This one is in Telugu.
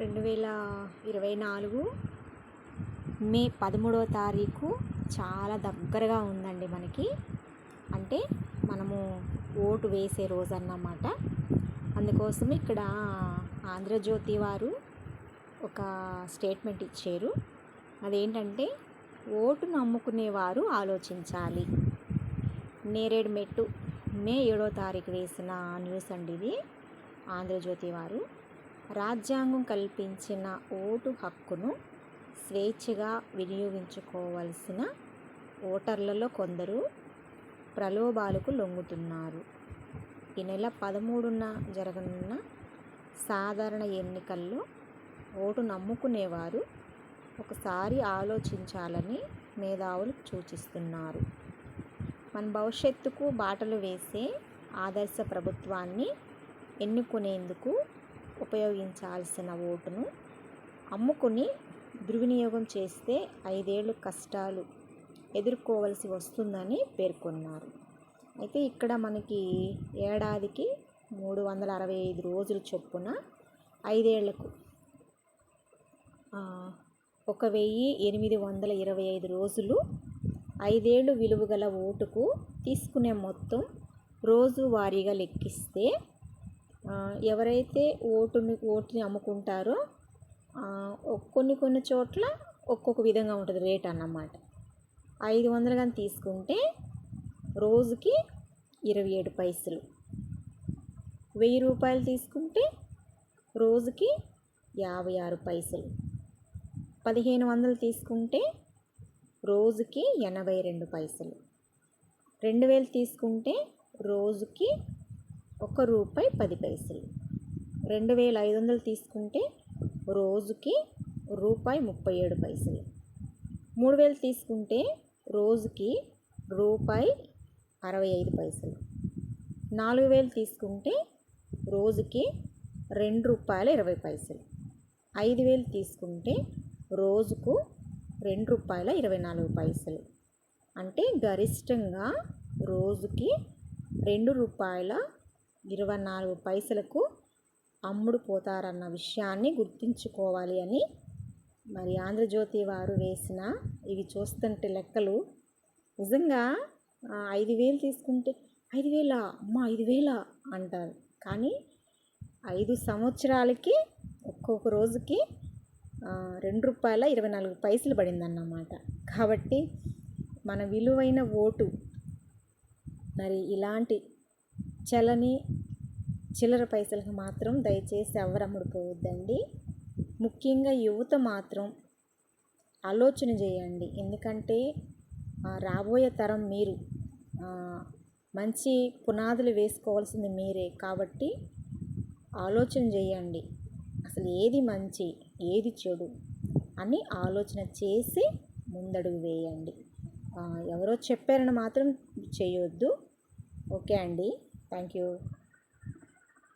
రెండు వేల ఇరవై నాలుగు మే పదమూడవ తారీఖు చాలా దగ్గరగా ఉందండి మనకి. అంటే మనము ఓటు వేసే రోజు అన్నమాట అందుకోసం ఇక్కడ ఆంధ్రజ్యోతి వారు ఒక స్టేట్మెంట్ ఇచ్చారు. అదేంటంటే ఓటు నమ్ముకునేవారు ఆలోచించాలి. నేరేడు మెట్టు మే ఏడో తారీఖు వేసిన న్యూస్ అండి ఇది. ఆంధ్రజ్యోతి వారు రాజ్యాంగం కల్పించిన ఓటు హక్కును స్వేచ్ఛగా వినియోగించుకోవాల్సిన ఓటర్లలో కొందరు ప్రలోభాలకు లొంగుతున్నారు. ఈ నెల పదమూడున జరగనున్న సాధారణ ఎన్నికల్లో ఓటు నమ్ముకునేవారు ఒకసారి ఆలోచించాలని మేధావులు సూచిస్తున్నారు. మన భవిష్యత్తుకు బాటలు వేసే ఆదర్శ ప్రభుత్వాన్ని ఎన్నుకునేందుకు ఉపయోగించాల్సిన ఓటును అమ్ముకుని దుర్వినియోగం చేస్తే ఐదేళ్ళు కష్టాలు ఎదుర్కోవలసి వస్తుందని పేర్కొన్నారు. అయితే ఇక్కడ మనకి ఏడాదికి మూడు వందల అరవై ఐదు రోజుల చొప్పున ఐదేళ్ళకు ఒక వెయ్యి ఎనిమిది వందల ఇరవై ఐదు రోజులు ఐదేళ్ళు విలువ గల ఓటుకు తీసుకునే మొత్తం రోజువారీగా లెక్కిస్తే ఎవరైతే ఓటుని ఓటుని అమ్ముకుంటారో కొన్ని కొన్ని చోట్ల ఒక్కొక్క విధంగా ఉంటుంది రేట్ అన్నమాట. ఐదు వందలు కానీ తీసుకుంటే రోజుకి ఇరవై ఏడు పైసలు. వెయ్యి రూపాయలు తీసుకుంటే రోజుకి యాభై ఆరు పైసలు. పదిహేను వందలు తీసుకుంటే రోజుకి ఎనభై రెండు పైసలు. రెండు వేలు తీసుకుంటే రోజుకి ఒక రూపాయి పది పైసలు. రెండు వేల ఐదు వందలు తీసుకుంటే రోజుకి రూపాయి ముప్పై ఏడు పైసలు. మూడు వేలు తీసుకుంటే రోజుకి రూపాయి అరవై ఐదు పైసలు. నాలుగు వేలు తీసుకుంటే రోజుకి రెండు రూపాయల ఇరవై పైసలు. ఐదు వేలు తీసుకుంటే రోజుకు రెండు రూపాయల ఇరవై నాలుగు పైసలు. అంటే గరిష్టంగా రోజుకి రెండు రూపాయల ఇరవై నాలుగు పైసలకు అమ్ముడుపోతారన్న విషయాన్ని గుర్తుంచుకోవాలి అని మరి ఆంధ్రజ్యోతి వారు వేసిన ఇవి చూస్తుంటే లెక్కలు. నిజంగా ఐదు వేలు తీసుకుంటే ఐదు వేల? అమ్మ ఐదు వేల? అంటారు. కానీ ఐదు సంవత్సరాలకి ఒక్కొక్క రోజుకి రెండు రూపాయల ఇరవై నాలుగు పైసలు పడిందన్నమాట. కాబట్టి మన విలువైన ఓటు మరి ఇలాంటి చలని చిల్లర పైసలకు మాత్రం దయచేసి ఎవరు ముఖ్యంగా యువత మాత్రం ఆలోచన చేయండి. ఎందుకంటే రాబోయే తరం మీరు మంచి పునాదులు వేసుకోవాల్సింది మీరే కాబట్టి ఆలోచన చేయండి. అసలు ఏది మంచి ఏది చెడు అని ఆలోచన చేసి ముందడుగు వేయండి. ఎవరో చెప్పారని మాత్రం చేయొద్దు. ఓకే అండి. Thank you.